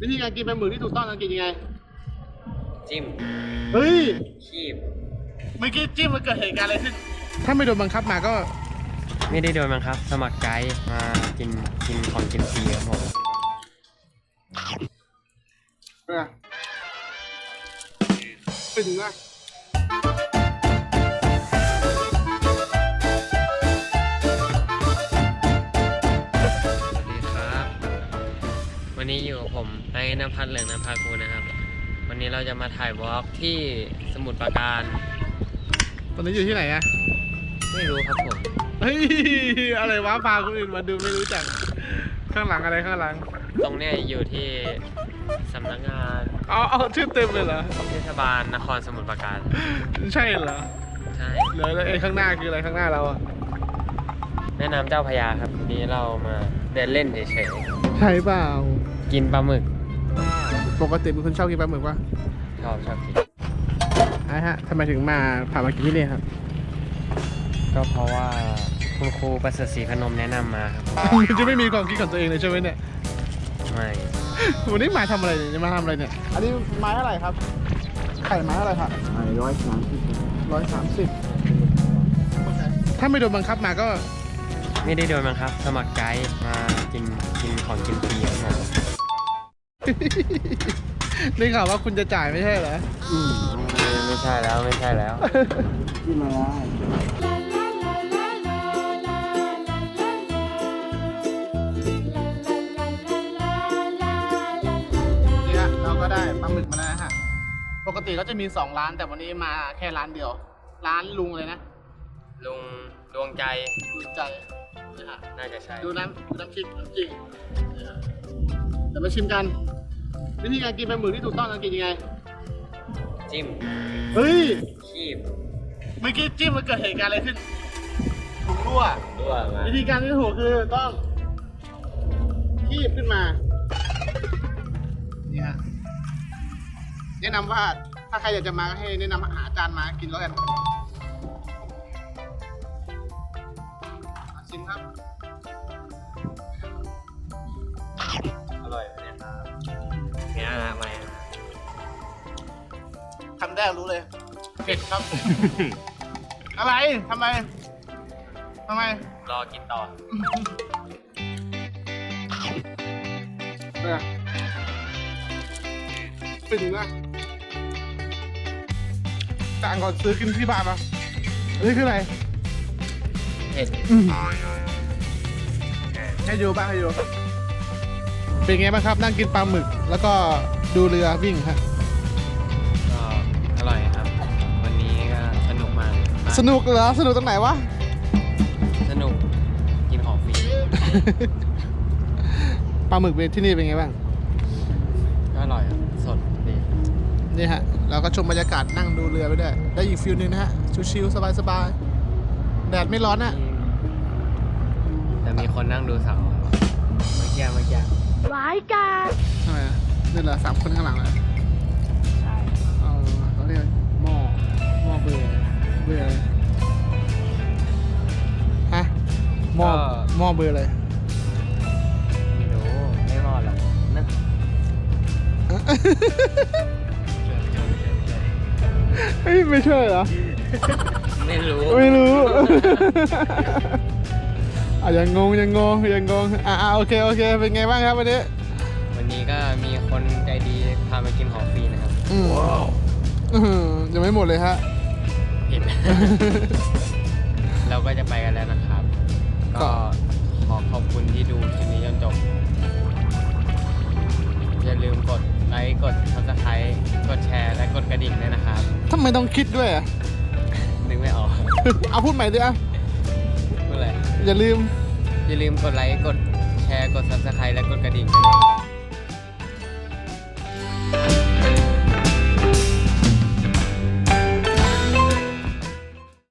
วิธีการกินปลาหมึกที่ถูกต้องต้องกินยังไง จิ้มเฮ้ยคีบเมื่อกี้จิ้มมันเกิดเหตุการณ์อะไรขึ้น ถ้าไม่โดนบังคับมาก็ ไม่ได้โดนบังคับ สมัครใจมากินกินของกินฟรีครับผมเออไปถึงนะ ผมไอ้นภัทรเหลืองนภากูนะครับ วันนี้เราจะมาถ่ายวอล์กที่สมุทรปราการ ตอนนี้อยู่ที่ไหนอะไม่รู้ครับผม เฮ้ย อะไรวะพาคนอื่นมาดูไม่รู้จัก ข้างหลังอะไรข้างหลัง ตรงเนี้ยอยู่ที่สำนักงานเอาเอาชื่อเต็มเลยเหรอ เทศบาลนครสมุทรปราการ ใช่เหรอใช่ เหลือแล้วไอ้ข้างหน้าคืออะไรข้างหน้าเราอะแม่น้ำเจ้าพระยาครับวันนี้เรามาเดินเล่นเฉยใช่เปล่า ๆ กินปลาหมึก ปกติเป็นคนชอบกินปลาหมึกปะชอบชอบกินไอ้ฮะทำไมถึงมาพามากินที่นี่ครับ ก็เพราะว่าคุณครูประเสริฐศรีพนมแนะนำมาครับผมจะไม่มีความคิดของตัวเองเลยใช่ไหมเนี่ยไม่วันนี้มาทำอะไรเนี่ยมาทำอะไรเนี่ย อันนี้ไม้เท่าไหร่ครับ ไข่ไม้เท่าไหร่ครับร้อยสามสิบร้อยสามสิบถ้าไม่โดนบังคับมาก็ไม่ได้โดนบังคับ สมัครใจมากินกินของกินฟรีครับผม ได้ข่าวว่าคุณจะจ่ายไม่ใช่เหรอ ไม่ใช่แล้วไม่ใช่แล้ว ที่มาได้นี่ฮะเราก็ได้ปลาหมึกมาแล้วนะฮะ ปกติก็จะมีสองร้านแต่วันนี้มาแค่ร้านเดียว ร้านลุงเลยนะลุงดวงใจดูใจนะฮะน่าจะใช่ดูน้ำดูน้ำชิมน้ำจริงนะฮะเดี๋ยวมาชิมกัน วิธีการกินปลาหมึกที่ถูกต้องต้องกินยังไง จิ้มเฮ้ย คีบเมื่อกี้จิ้มมันเกิดเหตุการณ์อะไรขึ้นถุงรั่วด้วยมาวิธีการที่ถูกคือต้องคีบขึ้นมานี่ฮะแนะนำว่าถ้าใครอยากจะมาก็ให้แนะนำหาอาจารย์มากินแล้วกันมาชิมครับ รกรู้เลย เผ็ดครับ อะไรทำไมทำไม รอกินต่อเนี่ยปิ่นนะต่างก่อนซื้อกินที่บ้านปะอันนี้คืออะไรเผ็ดให้ดูบ้างให้ดูเป็นไงบ้างครับ นั่งกินปลาหมึก แล้วก็ดูเรือวิ่งครับ สนุกเหรอ สนุกตรงไหนวะ สนุกกินของฟรีปลาหมึกเป็นที่นี่เป็นไงบ้าง ก็อร่อยครับสดดีนี่ฮะ เราก็ชมบรรยากาศนั่งดูเรือไปด้วย ได้อีกฟิลหนึงนะฮะ ชิวๆสบายๆ แดดไม่ร้อนนะแต่มีคนนั่งดูเสาครับเมื่อกี้เมื่อกี้ร้ายกาจทำไมอะนี่เหรอสามคนข้างหลังเหรอใช่ เอาเขาเรียกหม้อหม้อเบื่อ เบื่ออะไรฮะหม้อหม้อเบื่ออะไรไม่รู้ไม่รอดหรอกนะเฮ้ยไม่ใช่เหรอ ไม่รู้ไม่รู้ อะยังงงยังงงยังงงอะอะโอเคโอเคเป็นไงบ้างครับวันนี้วันนี้ก็มีคนใจดีพามากินของฟรีนะครับ อืมอื้อหือยังไม่หมดเลยฮะ ผิด เราก็จะไปกันแล้วนะครับ ก็ ก็ขอขอบคุณที่ดูคลิปนี้จนจบ อย่าลืมกดไลค์กด subscribe กดแชร์และกดกระดิ่งด้วยนะครับ ทำไมต้องคิดด้วยอะนึกไม่ออกเอาพูดใหม่ดิอะเมื่อไหร่อย่าลืม อย่าลืมกดไลค์กดแชร์กด subscribe และกดกระดิ่งด้วยนะครับ